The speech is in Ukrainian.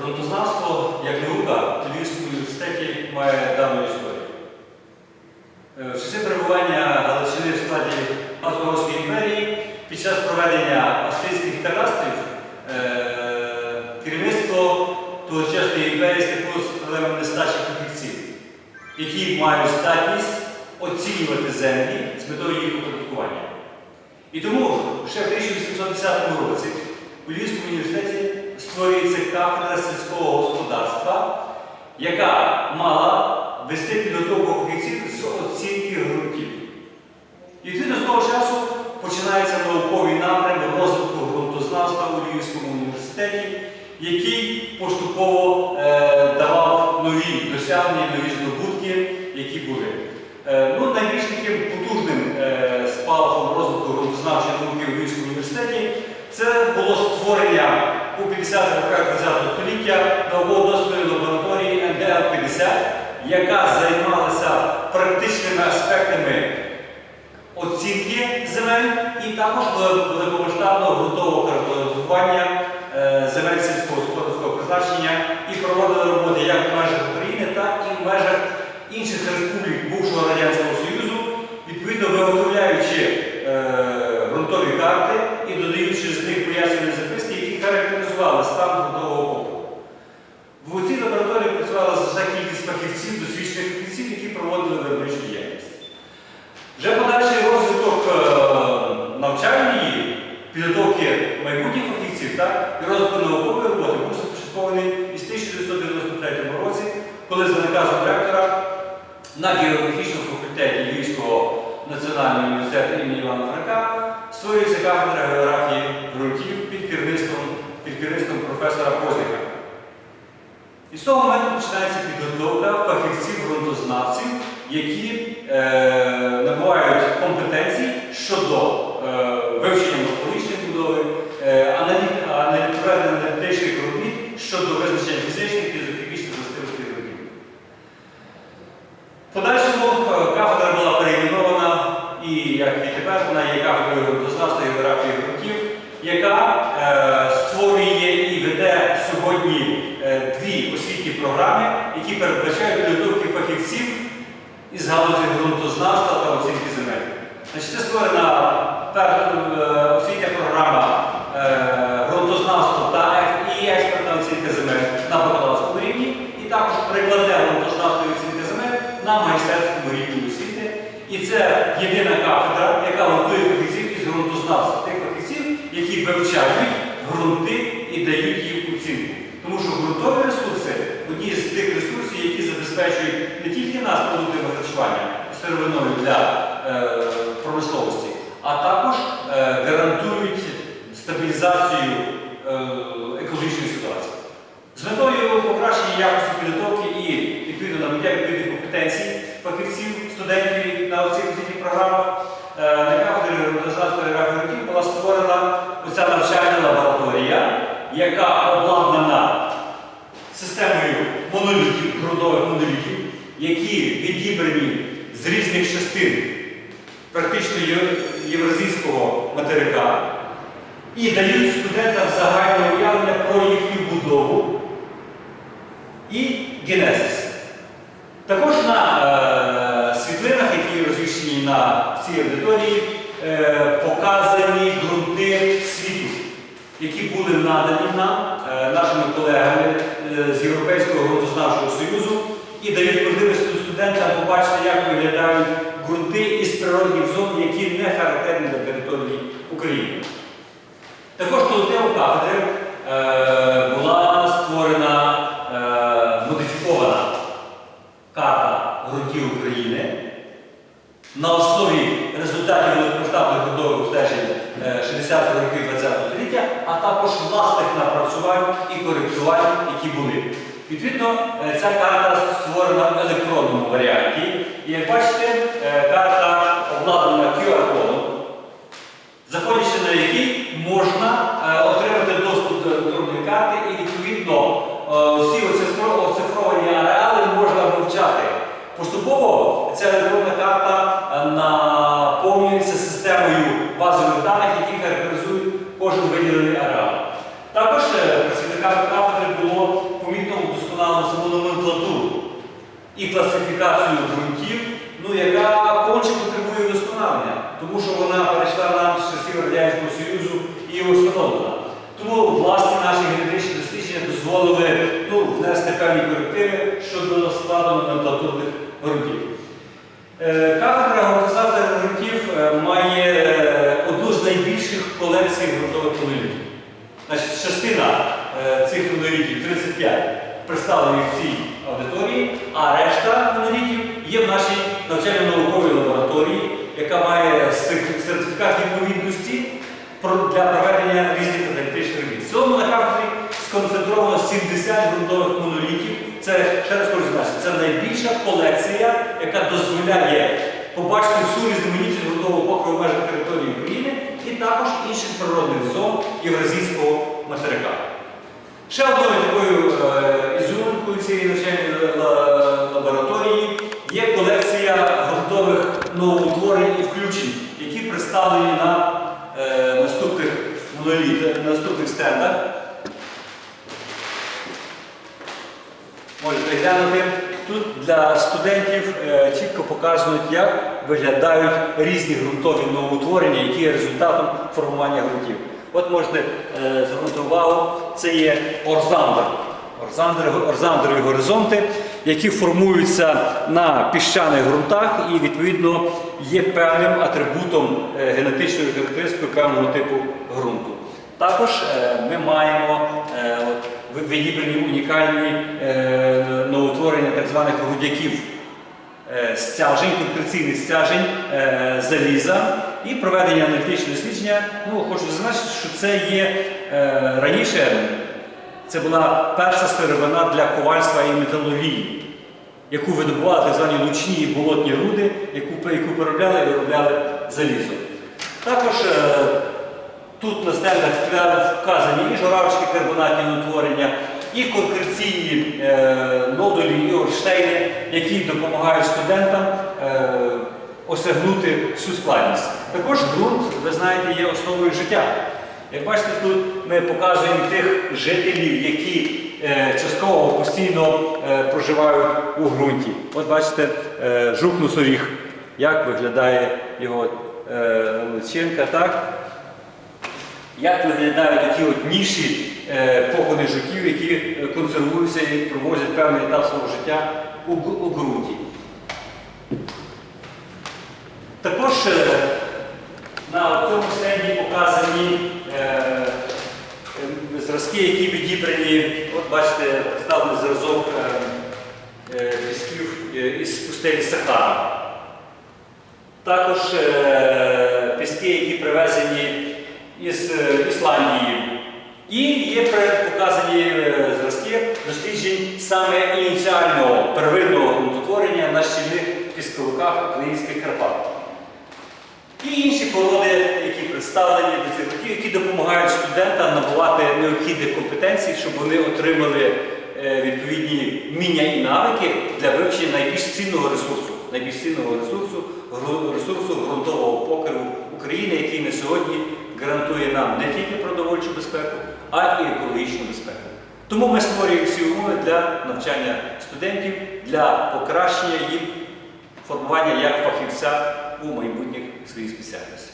Ґрунтознавство як наука в Львівському університеті має давню історію. Е, В часи перебування Галичини в складі Австро-Угорської імперії під час проведення австрійських кадастрів е, керівництво тогочасної імперії стикнулося з проблемами нестачі фахівців, які мають здатність оцінювати землі з метою їх оподаткування. І тому ще в 1810 році у Львівському університеті створюється кафедра сільського господарства, яка мала вести підготовку фахівців з оцінки ґрунтів. І відповідно з того часу починається науковий напрям розвитку ґрунтознавства у Львівському університеті, який поступово е, давав нові досягнення, нові здобутки, які були. Е, ну, найбільш таким потужним е, спалахом розвитку ґрунтознавчої науки у Львівському університеті це було створення 50-х роках ХХ століття науково-дослідної лабораторії НДЛ-50, яка займалася практичними аспектами оцінки земель і також великомасштабного ґрунтового характеризування е, земель сільськогосподарського призначення і проводили роботи як в межах України, так і в межах інших республік бувшого Радянського Союзу, відповідно виготовляючи е, ґрунтові карти і додаючи з них пояснені записки, які характеризували стан ґрунтового побуту. В цій лабораторії працювала значна кількість фахівців, досвідчених фахівців, які проводили виробничу діяльність. Вже подальший розвиток е, навчальної підготовки майбутніх фахівців так, і розвитку наукової роботи був започаткований із 1993 році, коли за наказом ректора на географічному факультеті Львівського національного університету імені Івана Франка створюється кафедра географії ґрунтів під керівництвом, під керівництвом професора Позника. І з того моменту починається підготовка фахівців-ґрунтознавців, які е, набувають компетенцій щодо щодо визначення фізичних і зоотехнічних властивостей ґрунтів. В подальшому е, кафедра була перейменована і, як і тепер, вона є кафедрою ґрунтознавства і географії ґрунтів, яка е, створює і веде сьогодні е, дві освітні програми, які передбачають підготовки фахівців із галузі ґрунтознавства та оцінки земель. Значить, це створена е, освітня програма е, на майстерському рівні освіти. І це єдина кафедра, яка готує фахівців із ґрунтознавства, тих фахівців, які вивчають ґрунти і дають їм оцінку. Тому що ґрунтові ресурси одні з тих ресурсів, які забезпечують не тільки нас продуктами харчування, сировиною для е, промисловості, а також е, гарантують стабілізацію е, екологічної ситуації. З метою покращення якості підготовки набуття відповідних компетенцій фахівців, студентів на освітніх програмах. На кафедрі і географії була створена оця навчальна лабораторія, яка обладнана системою монолітів, ґрунтових монолітів, які відібрані з різних частин практично євразійського материка. І дають студентам загальне уявлення про їхню будову і генезис. Цій аудиторії, е, показані ґрунти світу, які були надані нам е, нашими колегами е, з Європейського ґрунтознавчого союзу і дають можливість студентам побачити, як виглядають ґрунти із природних зон, які не характерні для території України. Також колективом кафедри е, була створена е, модифікована карта ґрунтів України на основі результатів великомасштабних ґрунтових обстежень е, 60-х років ХХ століття, а також власних напрацювань і коректувань, які були. Відповідно, е, ця карта створена в електронному варіанті. І як бачите, е, карта обладнана QR-кодом, заходячи на який можна е, отримати доступ до електронної карти і відповідно всі оцифро- оцифровані ареали можна вивчати. Поступово ця електронна карта е, наповнюється системою базових даних, які характеризують кожен виділений ареал. Також е, працівниками кафедри було класифікацію ґрунтів, ну, яка конче потребує вдосконалення, тому що вона перейшла нам з часів Радянського Союзу і встановлена. Тому власні наші генетичні дослідження дозволили ну, внести певні щодо складу номенклатурних ґрунтів. Е, Кафедра ґрунтознавства ґрунтів е, має е, одну з найбільших колекцій ґрунтових монолітів. Значить, частина цих монолітів, 35, представлені в цій аудиторії, а решта монолітів є в нашій навчально-науковій лабораторії, яка має сер- сертифікат відповідності для проведення різних аналітичних робіт. В цілому на кафедрі сконцентровано 70 ґрунтових монолітів. Це, ще раз хочу зазначити, це найбільша колекція, яка дозволяє побачити всю різноманітність ґрунтового покриву в межах території України і також інших природних зон Євразійського материка. Ще одною такою е, ізюминкою цієї навчальної лабораторії є колекція ґрунтових новоутворень і включень, які представлені на е, наступних моноліт, наступних стендах. Можете глянути. Тут для студентів е, чітко показують, як виглядають різні ґрунтові новоутворення, які є результатом формування ґрунтів. От можете е, звернути увагу, це є орзандр. Орзандрові горизонти, які формуються на піщаних ґрунтах і, відповідно, є певним атрибутом е, генетичної характеристики певного типу ґрунту. Також ми маємо от, відібрані унікальні е, новоутворення так званих грудяків е, стяжень, конкреційних стяжень е, заліза і проведення аналітичного дослідження. Ну, хочу зазначити, що це є е, раніше, це була перша сировина для ковальства і металургії, яку видобували так звані лучні і болотні руди, яку, яку переробляли і виробляли залізо. Також Тут на стендах вказані і журавчики карбонатні утворення, і конкреційні е, нодулі, і орштейни, які допомагають студентам е, осягнути всю складність. Також ґрунт, ви знаєте, є основою життя. Як бачите, тут ми показуємо тих жителів, які е, частково постійно проживають у ґрунті. От бачите, е, жук носоріг, як виглядає його личинка, так? Як виглядають такі от ніші е, покони жуків, які е, консервуються і проводять певний етап свого життя у, у ґрунті. Також е, на цьому стенді показані зразки, які відібрані, от бачите, представлений зразок пісків із пустелі Сахара. Також піски, які привезені із Ісландії. І є показані е, зразки досліджень саме ініціального первинного ґрунтотворення на щільних пісковиках українських Карпат. І інші породи, які представлені до цих років, які допомагають студентам набувати необхідні компетенції, щоб вони отримали е, відповідні вміння і навики для вивчення найбільш цінного ресурсу, найбільш цінного ресурсу, ресурсу ґрунтового покриву України, який на сьогодні гарантує нам не тільки продовольчу безпеку, а і екологічну безпеку. Тому ми створюємо всі умови для навчання студентів, для покращення їм формування як фахівця у майбутніх своїх спеціальностях.